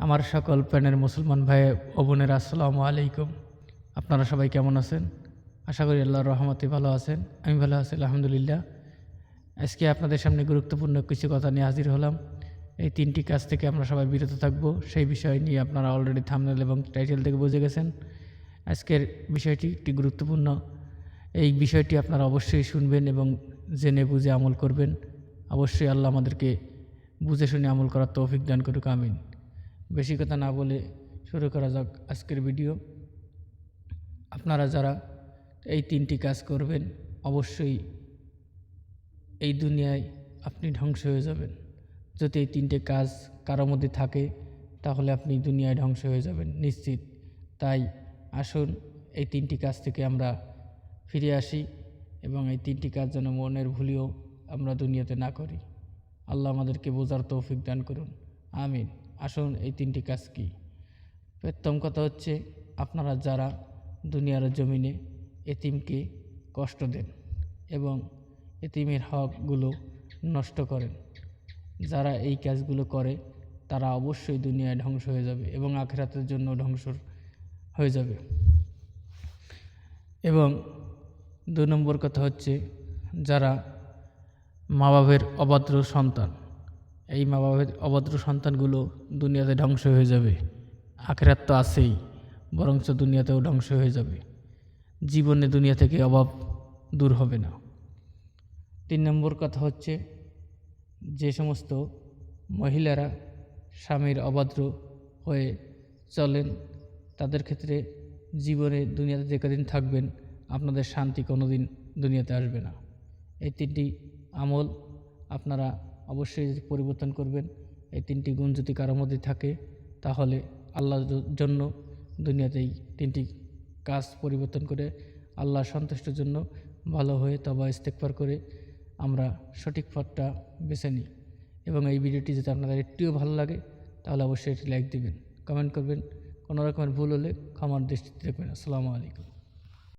আমার সকল প্রাণের মুসলমান ভাই ও বোনেরা, আসসালামু আলাইকুম। আপনারা সবাই কেমন আছেন? আশা করি আল্লাহর রহমতে ভালো আছেন। আমি ভালো আছি, আলহামদুলিল্লাহ। আজকে আপনাদের সামনে গুরুত্বপূর্ণ কিছু কথা নিয়ে হাজির হলাম। এই তিনটি কাজ থেকে আমরা সবাই বিরত থাকব। সেই বিষয় নিয়ে আপনারা অলরেডি থামনেল এবং টাইটেল থেকে বুঝে গেছেন। আজকের বিষয়টি একটি গুরুত্বপূর্ণ। এই বিষয়টি আপনারা অবশ্যই শুনবেন এবং জেনে বুঝে আমল করবেন। অবশ্যই আল্লাহ আমাদেরকে বুঝে শুনে আমল করার তৌফিক দান করুক, আমিন। বেশি কথা না বলে শুরু করা যাক আজকের ভিডিও। আপনারা যারা এই তিনটি কাজ করবেন, অবশ্যই এই দুনিয়ায় আপনি ধ্বংস হয়ে যাবেন। যদি এই তিনটে কাজ কারোর মধ্যে থাকে, তাহলে আপনি দুনিয়ায় ধ্বংস হয়ে যাবেন, নিশ্চিত। তাই আসুন এই তিনটি কাজ থেকে আমরা ফিরে আসি এবং এই তিনটি কাজ যেন মনের ভুলিও আমরা দুনিয়াতে না করি। আল্লাহ আমাদেরকে বোঝার তৌফিক দান করুন। আমিন। আসুন এই তিনটি কাজ কি? প্রথম কথা হচ্ছে আপনারা যারা দুনিয়ার জমিনে এতিমকে কষ্ট দেন এবং এতিমের হকগুলো নষ্ট করেন, যারা এই কাজগুলো করে, তারা অবশ্যই দুনিয়ায় ধ্বংস হয়ে যাবে এবং আখেরাতের জন্য ধ্বংস হয়ে যাবে। এবং দু নম্বর কথা হচ্ছে যারা মা বাবের অবাদ্র সন্তান এই মা বাবের অভদ্র সন্তানগুলো দুনিয়াতে ধ্বংস হয়ে যাবে। আখেরাত তো আছেই, বরঞ্চ দুনিয়াতেও ধ্বংস হয়ে যাবে। জীবনে দুনিয়া থেকে অভাব দূর হবে না। তিন নম্বর কথা হচ্ছে, যে সমস্ত মহিলারা স্বামীর অবাদ্র হয়ে চলেন, তাদের ক্ষেত্রে জীবনে দুনিয়াতে যে কদিন থাকবেন, আপনাদের শান্তি কোনো দিন দুনিয়াতে আসবে না। এই তিনটি আমল আপনারা অবশ্যই পরিবর্তন করবেন। এই তিনটি গুণ যদি কারোর মধ্যে থাকে, তাহলে আল্লাহর জন্য দুনিয়াতে এই তিনটি কাজ পরিবর্তন করে আল্লাহ সন্তুষ্টের জন্য ভালো হয়ে তবা ইস্তেকবার করে আমরা সঠিক পথটা বেছে নিই। এবং এই ভিডিওটি যদি আপনাদের একটুও ভালো লাগে, তাহলে অবশ্যই এটি লাইক দিবেন কমেন্ট করবেন। কোনো রকমের ভুল হলে ক্ষমার দৃষ্টিতে দেখবেন। আসসালামু আলাইকুম।